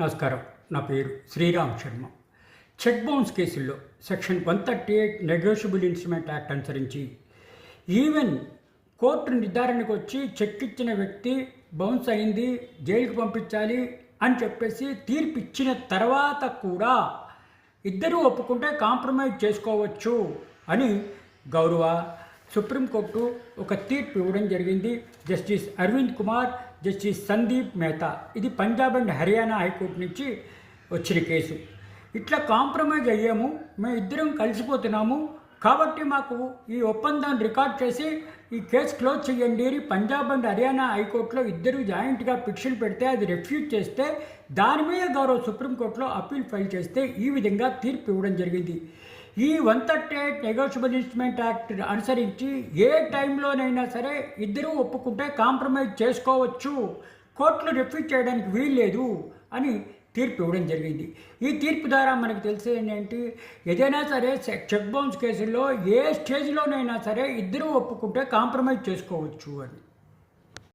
నమస్కారం. నా పేరు శ్రీరామ్ శర్మ. చెక్ బౌన్స్ కేసుల్లో section one thirty eight negotiable instrument act అనుసరించి ఈవెన్ కోర్టు నిర్ధారణకు వచ్చి చెక్ ఇచ్చిన వ్యక్తి బౌన్స్ అయింది జైలుకు పంపించాలి అని చెప్పేసి తీర్పు ఇచ్చిన తర్వాత కూడా ఇద్దరూ ఒప్పుకుంటే కాంప్రమైజ్ చేసుకోవచ్చు అని గౌరవ సుప్రీంకోర్టు ఒక తీర్పు ఇవ్వడం జరిగింది. జస్టిస్ అరవింద్ కుమార్ జస్టిస్ సందీప్ మెహతా ఇది పంజాబ్ అండ్ హర్యానా హైకోర్టు నుంచి వచ్చిన కేసు. ఇట్లా కాంప్రమైజ్ అయ్యాము మేము ఇద్దరం కలిసిపోతున్నాము కాబట్టి మాకు ఈ ఒప్పందాన్ని రికార్డ్ చేసి ఈ కేసు క్లోజ్ చేయండి అని పంజాబ్ అండ్ హర్యానా హైకోర్టులో ఇద్దరు జాయింట్గా పిటిషన్ పెడితే అది రెఫ్యూజ్ చేస్తే దాని మీద గౌరవ సుప్రీంకోర్టులో అప్పీల్ ఫైల్ చేస్తే ఈ విధంగా తీర్పు ఇవ్వడం జరిగింది. ఈ one thirty eight negotiable instrument act అనుసరించి ఏ టైంలోనైనా సరే ఇద్దరూ ఒప్పుకుంటే కాంప్రమైజ్ చేసుకోవచ్చు. కోర్టులు రిఫ్యూజ్ చేయడానికి వీల్లేదు అని తీర్పు ఇవ్వడం జరిగింది. ఈ తీర్పు ద్వారా మనకు తెలిసేది ఏంటి ఏదైనా సరే చెక్ బౌన్స్ కేసుల్లో ఏ స్టేజ్లోనైనా సరే ఇద్దరూ ఒప్పుకుంటే కాంప్రమైజ్ చేసుకోవచ్చు అని.